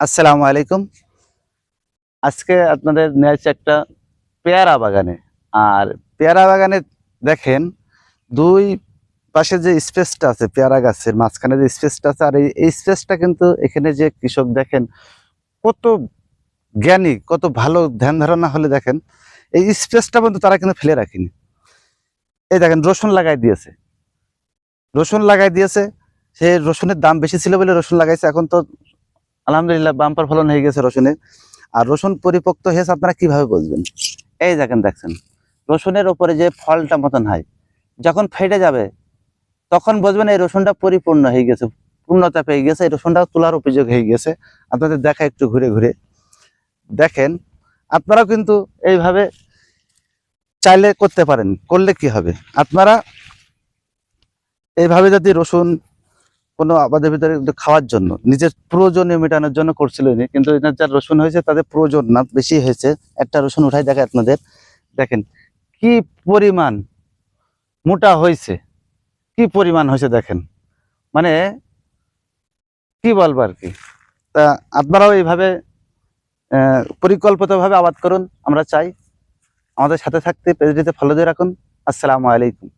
আসসালামু আলাইকুম। আজকে আপনাদের নিয়ে আসছি একটা পেয়ারা বাগানে। আর পেয়ারা বাগানে দেখেন, দুই পাশে যে স্পেসটা আছে পেয়ারা গাছের মাঝখানে যে স্পেসটা আছে, আর এই- স্পেসটা কিন্তু এখানে যে কৃষক দেখেন, কত জ্ঞানী, কত ভালো ধ্যান ধারণা হলে দেখেন, এই স্পেসটা কিন্তু তারা কিন্তু ফেলে রাখেনি। এই দেখেন, রসুন লাগাই দিয়েছে। রসুন লাগাই দিয়েছে সে রসুনের দাম বেশি ছিল বলে রসুন লাগাইছে, এখন তো আলহামদুলিল্লাহ, বাম্পার ফলন হয়ে গেছে রসুনের আর রসুন পরিপক্ত হয়েছে আপনারা কীভাবে বুঝবেন এই দেখেন, দেখছেন? রসুনের ওপরে যে ফলটা মতন হয়, যখন ফেটে যাবে, তখন বুঝবেন এই রসুনটা পরিপূর্ণ হয়ে গেছে, পূর্ণতা পেয়ে গেছে, এই রসুনটা তোলার উপযোগ হয়ে গেছে। আপনাদের দেখা একটু ঘুরে ঘুরে। দেখেন, আপনারাও কিন্তু এইভাবে চাইলে করতে পারেন, করলে কি হবে? আপনারা এইভাবে যদি রসুন কোনো আমাদের ভিতরে খাওয়ার জন্য। নিজের প্রয়োজনীয় মেটানোর জন্য করছিল কিন্তু এনার যা রসুন হয়েছে তাদের প্রয়োজন না, বেশি হয়েছে। একটা রসুন উঠাই দেখে আপনাদের। দেখেন, কি পরিমাণ মোটা হয়েছে। কি পরিমাণ হয়েছে দেখেন। মানে কি বলব আর কি? তা আপনারাও এইভাবে পরিকল্পিতভাবে আবাদ করুন। আমরা চাই আমাদের সাথে থাকতে, পেজটিতে ফলো দিয়ে রাখুন। আসসালামু আলাইকুম।